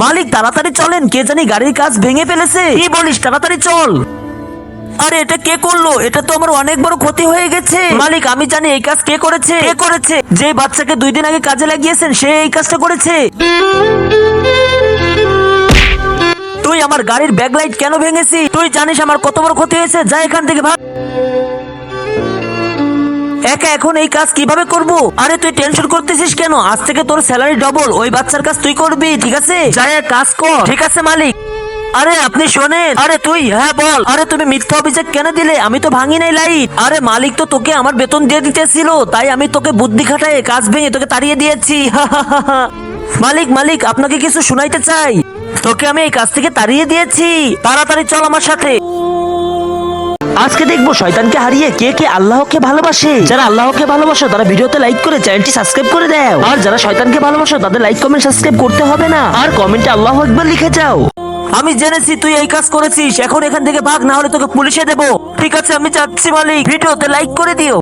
মালিক, তাড়াতাড়ি চলেন, কে জানি গাড়ির কাজ ভেঙে ফেলেছে। কি বলিস, তাড়াতাড়ি চল। আরে, এটা কে করল? এটা তো আমার অনেক বড় ক্ষতি হয়ে গেছে। মালিক, আমি জানি এই কাজ কে করেছে। কে করেছে? যে বাচ্চাকে দুই দিন আগে কাজে লাগিয়েছেন, সে এই কাজটা করেছে। তুই আমার গাড়ির ব্যাকলাইট কেন ভেঙেছি তুই জানিস আমার কত বড় ক্ষতি হয়েছে? যা এখান থেকে ভাগ একা এখন এই কাজ কীভাবে করব? আরে, তুই টেনশন করতেছিস কেন? আজ থেকে তোর স্যালারি ডবল ওই বাচ্চার কাজ তুই করবি, ঠিক আছে? যাই কাজ কর। ঠিক আছে, মালিক। আরে, আপনি শোনেন। আরে, তুই হ্যাঁ বল। আরে, তুমি মিথ্যা অভিযোগ কেন দিলে? আমি তো ভাঙি নাই লাইট আরে, মালিক তো তোকে আমার বেতন দিয়ে দিতেছিল, তাই আমি তোকে বুদ্ধি খাটায় কাজ ভেঙে তোকে তাড়িয়ে দিয়েছি। মালিক মালিক, আপনাকে কিছু শুনাইতে চাই। তোকে আমি এই কাজ থেকে তাড়িয়ে দিয়েছি। তাড়াতাড়ি চল আমার সাথে। আজকে দেখব শয়তানকে হারিয়ে কে কে আল্লাহকে ভালোবাসে। যারা আল্লাহকে ভালোবাসো, তারা ভিডিওতে লাইক করে চ্যানেলটি সাবস্ক্রাইব করে দাও। আর যারা শয়তানকে ভালোবাসো, তাদের লাইক কমেন্ট সাবস্ক্রাইব করতে হবে না। আর কমেন্টে আল্লাহ একবার লিখে যাও। আমি জেনেছি, তুই এই কাজ করেছিস। এখন এখান থেকে ভাগ, না হলে তোকে পুলিশে দেবো। ঠিক আছে, আমি চাচ্ছি মালিক। ভিডিওতে লাইক করে দিও।